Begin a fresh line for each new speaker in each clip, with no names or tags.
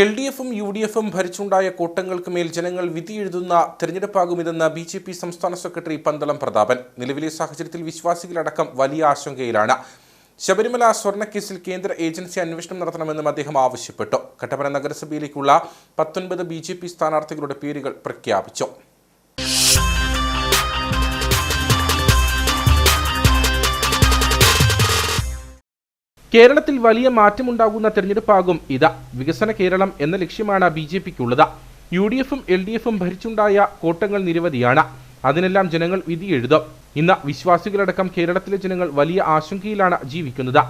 L D എഫും U D എഫും ഭരിച്ചുണ്ടായ കൂട്ടങ്ങൾക്ക് മേൽ ജനങ്ങൾ വിധിയെഴുതുന്ന തെരഞ്ഞെടുപ്പാകുമിതെന്ന് ബി ജെ പി സംസ്ഥാന സെക്രട്ടറി പന്തളം പ്രതാപൻ. നിലവിലെ സാഹചര്യത്തിൽ വിശ്വാസികളടക്കം വലിയ ആശങ്കയിലാണ്. ശബരിമല സ്വർണക്കേസിൽ കേന്ദ്ര ഏജൻസി അന്വേഷണം നടത്തണമെന്നും അദ്ദേഹം ആവശ്യപ്പെട്ടു. കട്ടപ്പന നഗരസഭയിലേക്കുള്ള പത്തൊൻപത് ബി സ്ഥാനാർത്ഥികളുടെ പേരുകൾ പ്രഖ്യാപിച്ചു. കേരളത്തിൽ വലിയ മാറ്റമുണ്ടാകുന്ന തെരഞ്ഞെടുപ്പാകും ഇത്. വികസന കേരളം എന്ന ലക്ഷ്യമാണ് ബി ജെ പിക്കുള്ളത്. യു ഡി എഫും എൽ ഡി എഫും ഭരിച്ചുണ്ടായ കോട്ടങ്ങൾ നിരവധിയാണ്. അതിനെല്ലാം ജനങ്ങൾ വിധി എഴുതും ഇന്ന് വിശ്വാസികളടക്കം കേരളത്തിലെ ജനങ്ങൾ വലിയ ആശങ്കയിലാണ് ജീവിക്കുന്നത്.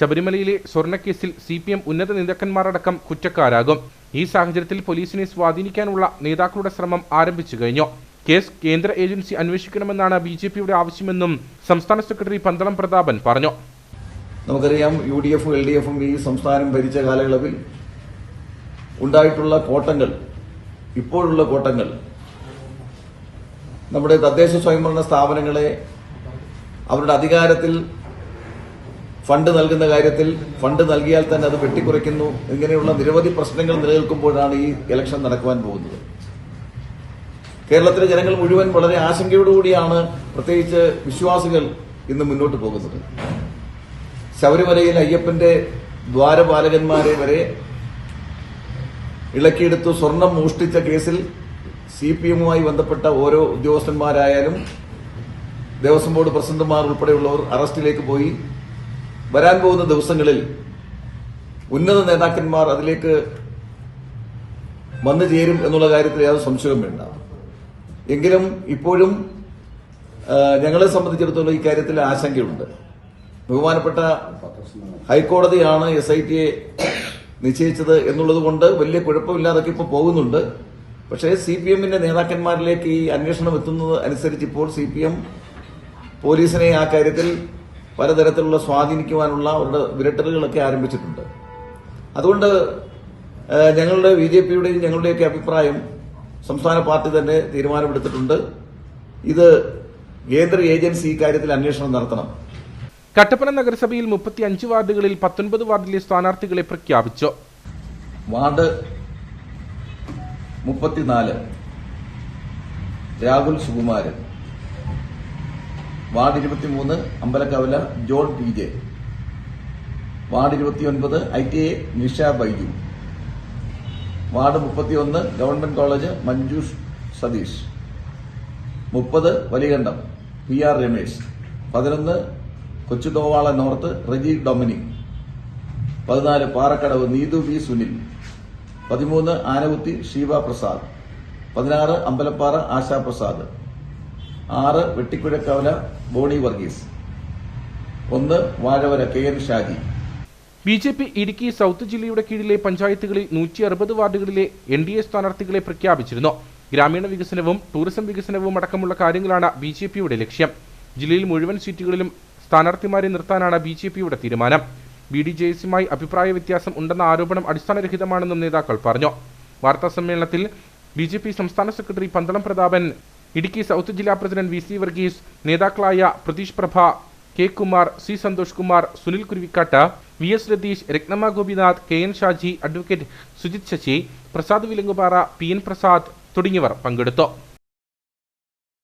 ശബരിമലയിലെ സ്വർണക്കേസിൽ സി പി എം ഉന്നത നേതാക്കന്മാരടക്കം കുറ്റക്കാരാകും. ഈ സാഹചര്യത്തിൽ പോലീസിനെ സ്വാധീനിക്കാനുള്ള നേതാക്കളുടെ ശ്രമം ആരംഭിച്ചു കഴിഞ്ഞു. കേസ് കേന്ദ്ര ഏജൻസി അന്വേഷിക്കണമെന്നാണ് ബി ജെ പിയുടെ ആവശ്യമെന്നും സംസ്ഥാന സെക്രട്ടറി പന്തളം പ്രതാപൻ പറഞ്ഞു.
നമുക്കറിയാം യു ഡി എഫും എൽ ഡി എഫും ഈ സംസ്ഥാനം ഭരിച്ച കാലയളവിൽ ഉണ്ടായിട്ടുള്ള കോട്ടങ്ങൾ ഇപ്പോഴുള്ള കോട്ടങ്ങൾ നമ്മുടെ തദ്ദേശ സ്വയംഭരണ സ്ഥാപനങ്ങളെ അവരുടെ അധികാരത്തിൽ ഫണ്ട് നൽകുന്ന കാര്യത്തിൽ ഫണ്ട് നൽകിയാൽ തന്നെ അത് വെട്ടിക്കുറയ്ക്കുന്നു. ഇങ്ങനെയുള്ള നിരവധി പ്രശ്നങ്ങൾ നിലനിൽക്കുമ്പോഴാണ് ഈ ഇലക്ഷൻ നടക്കുവാൻ പോകുന്നത്. കേരളത്തിലെ ജനങ്ങൾ മുഴുവൻ വളരെ ആശങ്കയോടുകൂടിയാണ് പ്രത്യേകിച്ച് വിശ്വാസികൾ ഇന്ന് മുന്നോട്ട് പോകുന്നത്. ശബരിമലയിൽ അയ്യപ്പന്റെ ദ്വാരപാലകന്മാരെ വരെ ഇളക്കിയെടുത്തു സ്വർണം മോഷ്ടിച്ച കേസിൽ സി പി എമ്മുമായി ബന്ധപ്പെട്ട ഓരോ ഉദ്യോഗസ്ഥന്മാരായാലും ദേവസ്വം ബോർഡ് പ്രസിഡന്റുമാർ ഉൾപ്പെടെയുള്ളവർ അറസ്റ്റിലേക്ക് പോയി. വരാൻ പോകുന്ന ദിവസങ്ങളിൽ ഉന്നത നേതാക്കന്മാർ അതിലേക്ക് വന്നു ചേരും എന്നുള്ള കാര്യത്തിൽ യാതൊരു സംശയവും വേണ്ട. എങ്കിലും ഇപ്പോഴും ഞങ്ങളെ സംബന്ധിച്ചിടത്തോളം കാര്യത്തിൽ ആശങ്കയുണ്ട്. ബഹുമാനപ്പെട്ട ഹൈക്കോടതിയാണ് എസ് ഐ ടിയെ നിശ്ചയിച്ചത് എന്നുള്ളത് കൊണ്ട് വലിയ കുഴപ്പമില്ലാതൊക്കെ ഇപ്പോൾ പോകുന്നുണ്ട്. പക്ഷേ സി പി എമ്മിന്റെ നേതാക്കന്മാരിലേക്ക് ഈ അന്വേഷണം എത്തുന്നത് അനുസരിച്ച് ഇപ്പോൾ സി പി എം പോലീസിനെ ആ കാര്യത്തിൽ പലതരത്തിലുള്ള സ്വാധീനിക്കുവാനുള്ള അവരുടെ വിരട്ടലുകളൊക്കെ ആരംഭിച്ചിട്ടുണ്ട്. അതുകൊണ്ട് ഞങ്ങളുടെ ബി ജെ പിയുടെയും ഞങ്ങളുടെയൊക്കെ അഭിപ്രായം സംസ്ഥാന പാർട്ടി തന്നെ തീരുമാനമെടുത്തിട്ടുണ്ട്. ഇത് കേന്ദ്ര ഏജൻസി ഈ കാര്യത്തിൽ അന്വേഷണം നടത്തണം.
കട്ടപ്പന നഗരസഭയിൽ മുപ്പത്തി അഞ്ച് വാർഡുകളിൽ പത്തൊൻപത് വാർഡിലെ സ്ഥാനാർത്ഥികളെ പ്രഖ്യാപിച്ചു.
വാർഡ് മുപ്പത്തിനാല് രാഹുൽ സുകുമാരൻ. വാർഡ് ഇരുപത്തിമൂന്ന് Ambalakkavala John P J. Ward ഇരുപത്തിയൊൻപത് I T A Nisha Baiju. Ward മുപ്പത്തിയൊന്ന് ഗവൺമെന്റ് കോളേജ് മഞ്ജുഷ് സതീഷ്. മുപ്പത് വലികണ്ഠം പി ആർ രമേശ്. പതിനൊന്ന് കൊച്ചുതോവാള നോർത്ത് റെജി ഡൊമിനിക്. പതിനാല് പാറക്കടവ് നീതു വി സുനിൽ. പതിമൂന്ന് ആനകുത്തി ഷീബ പ്രസാദ്. പതിനാറ് അമ്പലപ്പാറ ആശാ പ്രസാദ്. ആറ് വെട്ടിക്കുഴക്കവല ബോണി വർഗീസ്. ഒന്ന് Vazhavara K N Shaji.
B J P Idukki south ജില്ലയുടെ കീഴിലെ പഞ്ചായത്തുകളിൽ നൂറ്റി അറുപത് വാർഡുകളിലെ എൻ ഡി എ സ്ഥാനാർത്ഥികളെ പ്രഖ്യാപിച്ചിരുന്നു. ഗ്രാമീണ വികസനവും ടൂറിസം വികസനവും അടക്കമുള്ള കാര്യങ്ങളാണ് ബി ജെ പിയുടെ ലക്ഷ്യം. ജില്ലയിൽ മുഴുവൻ സീറ്റുകളിലും സ്ഥാനാർത്ഥിമാരെ നിർത്താനാണ് ബി ജെ പിയുടെ തീരുമാനം. ബി ഡി ജെ എസുമായി അഭിപ്രായ വ്യത്യാസം ഉണ്ടെന്ന ആരോപണം അടിസ്ഥാനരഹിതമാണെന്നും നേതാക്കൾ പറഞ്ഞു. വാർത്താ സമ്മേളനത്തിൽ ബി ജെ പി സംസ്ഥാന സെക്രട്ടറി പന്തളം പ്രതാപൻ ഇടുക്കി സൗത്ത് ജില്ലാ പ്രസിഡന്റ് വി സി വർഗീസ് നേതാക്കളായ Pratheesh Prabha K Kumar C Santhosh Kumar Sunil Kuruvikkattu V S Ratheesh Rathnamma Gopinath K N Shaji advocate Sujith Sasi Prasad Vilangupara P N Prasad തുടങ്ങിയവർ പങ്കെടുത്തു.